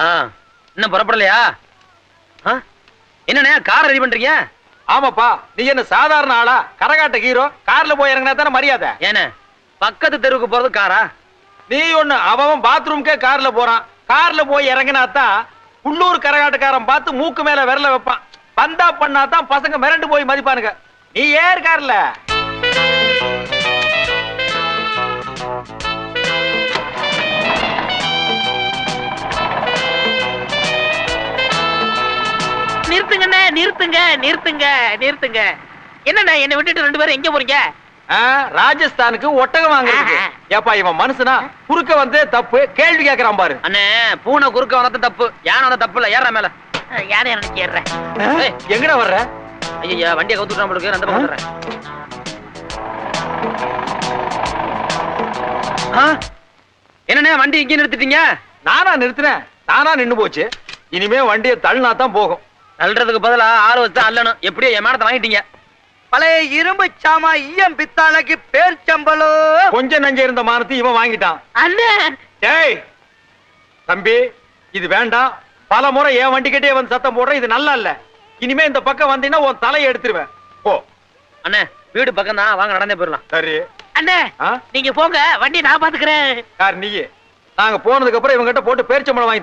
ஆ, இன்னும் புறப்படலையா? என்னண்ணே car ready பண்றீங்க? ஆமாப்பா நீ என்ன சாதாரண ஆளா? கரகாட்ட ஹீரோ கார்ல போய் இறங்கினா தானே மரியாதை? ஏண்ணே பக்கத்து தெருவுக்கு போறது காரா நீ ஒண்ணு அவன் பாத்ரூம்க்கே கார்ல போறான். கார்ல போய் இறங்கினா தான் உள்ளூர் கரகாட்டக்காரன் பார்த்து மூக்கு மேல விரல வைப்பான். பந்தா பண்ணா தான் பசங்க மிரண்டு போய் மதிப்பானுங்க. நீ ஏர் கார்ல நிறுத்துங்கண்ணே நிறுத்துங்க நிறுத்துங்க நிறுத்துங்க. என்னண்ணே என்னை விட்டுட்டு ரெண்டு பேரும் எங்க போறீங்க? ராஜஸ்தானுக்கு ஒட்டகம் வாங்குறதுக்கு. ஆஹா. ஏப்பா இவன் மனுஷனா? குறுக்க வந்து தப்பு கேள்வி கேக்குறான் பாரு. அண்ணே பூனை குறுக்க வந்தது தப்பு யானை வந்தா தப்பு இல்ல ஏற மேல. யாரை எனக்கு ஏறுறேன். எங்கடா வர்ற? ஐயா வண்டியை கவுத்துட்டு நம்மளுக்கு அந்த பக்கம் என்னண்ணே வண்டி இங்கே நிறுத்திட்டீங்க? நானா நிறுத்தினேன். தானா நின்னு போச்சு. இனிமே வண்டியை தள்ளினா தான் போகும். தள்ளுறதுக்கு பதிலா ஆறு வச்சு தான் அள்ளணும். எப்படியோ என் மேடத்தை வாங்கிட்டீங்க. பழைய இரும்பு சாமா ஈயம் பித்தாளைக்கு பேர் சம்பளம் கொஞ்சம் நஞ்சம் இருந்த மானத்தை இவன் வாங்கிட்டான். அண்ணே. டேய் தம்பி இது வேண்டாம். பல முறை என் வண்டிக்கிட்டே வந்து சத்தம் போடுற இது நல்லா இல்ல. இனிமே இந்த பக்கம் வந்தீங்கன்னா உன் தலையை எடுத்துருவேன். போ. அண்ணே வீடு பக்கம் தான் வாங்க நடந்தே போயிடலாம். சரி. அண்ணே ஆ? நீங்க போங்க. வண்டி நான் பாத்துக்கிறேன். யார் நீ நாங்க போனதுக்கு அப்புறம் இவங்கிட்ட போட்டு பேரிச்சம்பளம் வாங்கி